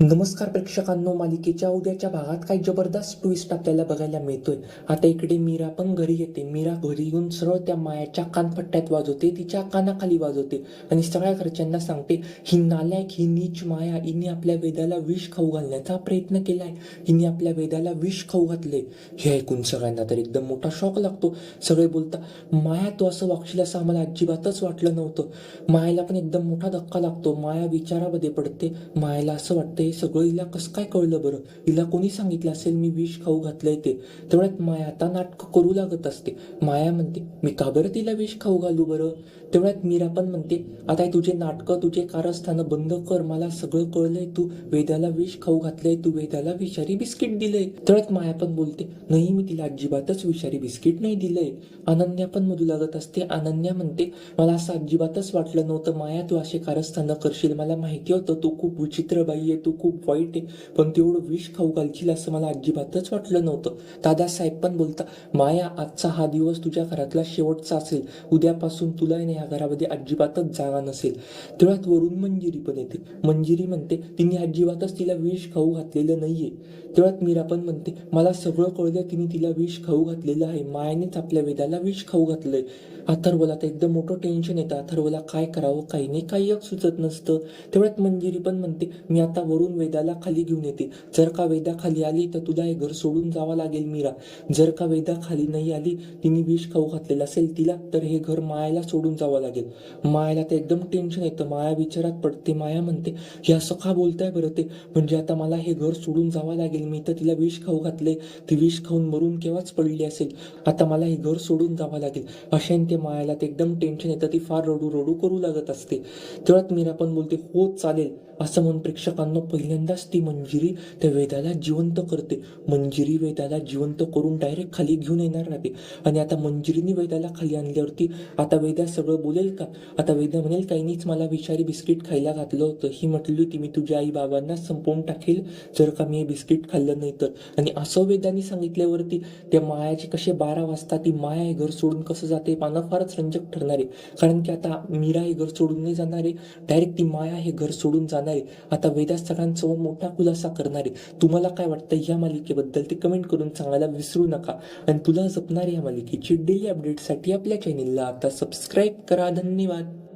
नमस्कार प्रेक्षकांनो मालिकेच्या उद्याच्या भागात काही जबरदस्त ट्विस्ट आपल्याला बघायला मिळतोय. आता इकडे मीरा पण घरी येते. मीरा घरी येऊन सरळ त्या मायाच्या कानपट्ट्यात वाजवते तिच्या कानाखाली वाजवते आणि सगळ्या घरच्यांना सांगते ही नालायक ही नीच माया हिने आपल्या वेदाला विष खाऊ घालण्याचा प्रयत्न केलाय. हिने आपल्या वेदाला विष खाऊ घातले हे ऐकून सगळ्यांना तर एकदम मोठा शॉक लागतो. सगळे बोलता माया तू असं वागशील असं आम्हाला अजिबातच वाटलं नव्हतं. मायाला पण एकदम मोठा धक्का लागतो. माया विचारामध्ये पडते मायाला असं वाटते हे सगळं हिला कसं काय कळलं बरं? हिला कोणी सांगितलं असेल मी विष खाऊ घातलंय ते. तेवढ्यात माया आता नाटकं करू लागत असते. माया म्हणते मी का बरं तिला विष खाऊ घालू बरं? तेवढ्यात मीरा पण म्हणते आता तुझे नाटकं तुझे कारस्थानं बंद कर. मला सगळं कळलंय तू. वेदाला विष खाऊ घातलंय तू. वेदाला विषारी बिस्किट दिलंय. तेवढ्यात माया पण बोलते नाही मी तिला अजिबातच विषारी बिस्किट नाही दिलंय. अनन्या पण मधू लागत असते. अनन्या म्हणते मला असं अजिबातच वाटलं नव्हतं. माया तू असे कारस्थानं करशील. मला माहिती होतं तू खूप विचित्र बाई आहे. तू खूप वाईट आहे. पण तेवढं विष खाऊ घालशील असं मला अजिबातच वाटलं नव्हतं. दादासाहेब पण बोलता माया आजचा हा दिवस तुझ्या घरातला शेवटचा असेल. उद्यापासून तुला नाही या घरामध्ये अजिबातच जागा नसेल. तेवढ्यात वरून मंजिरी पण येते. मंजिरी म्हणते तिने अजिबातच तिला विष खाऊ घातलेलं नाहीये. तेवढ्यात मीरा पण म्हणते मला सगळं कळलं तिने तिला विष खाऊ घातलेलं आहे. मायानेच आपल्या वेदाला विष खाऊ घातलंय. अथर्वला तर एकदम मोठं टेन्शन येतं. अथर्वला काय करावं काही नाही काही एक सुचत नसतं. तेवढ्यात मंजिरी पण म्हणते मी आता वरून वेदाला खाली घेऊन येते. जर का वेदा खाली आली तर तुला हे घर सोडून जावं लागेल मीरा. जर का वेदा खाली नाही आली तिने विष खाऊ घातलेलं असेल तिला तर हे घर मायाला सोडून जावं लागेल. मायाला तर एकदम टेन्शन येतं. माया विचारात पडते माया म्हणते हे असं का बोलताय बरं ते? म्हणजे आता मला हे घर सोडून जावं लागेल. मी तर तिला विष खाऊ घातले ती विष खाऊन मरून केव्हाच पडली असेल? आता मला हे घर सोडून जावं लागेल. अशाने ते मायाला ते एकदम टेन्शन येतं. ती फार रडू रडू करू लागत असते. तेव्हाच मीरा पण बोलते हो चालेल. असं म्हणून प्रेक्षकांना पहिल्यांदाच ती मंजिरी त्या वेदाला जिवंत करते. मंजिरी वेदाला जिवंत करून डायरेक्ट खाली घेऊन येणार राहते. आणि आता मंजिरीने वेदाला खाली आणल्यावरती आता वेदा सगळं बोलेल का? आता वेदा म्हणेल काहीनीच मला विषारी बिस्किट खायला घातलं होतं. ही म्हटली होती मी तुझ्या आई बाबांना संपवून टाकेल जर का मी हे बिस्किट खाल्लं नाही तर. आणि असं वेदाने सांगितल्यावरती त्या मायाचे कसे बारा वाजता ती माया हे घर सोडून कसं जाते पानं फारच रंजक ठरणार. आहे कारण की आता मीरा हे घर सोडून नाही जाणार आहे डायरेक्ट ती माया हे घर सोडून जाणार. आहे आता वेदा सगळ्यांसमोर मोठा खुलासा करणारे. तुम्हाला काय वाटतं या मालिकेबद्दल ते कमेंट करून सांगायला विसरू नका. आणि तुला जपणाऱ्या या मालिकेची डेली अपडेटसाठी आपल्या चॅनेलला आता सबस्क्राईब करा. धन्यवाद.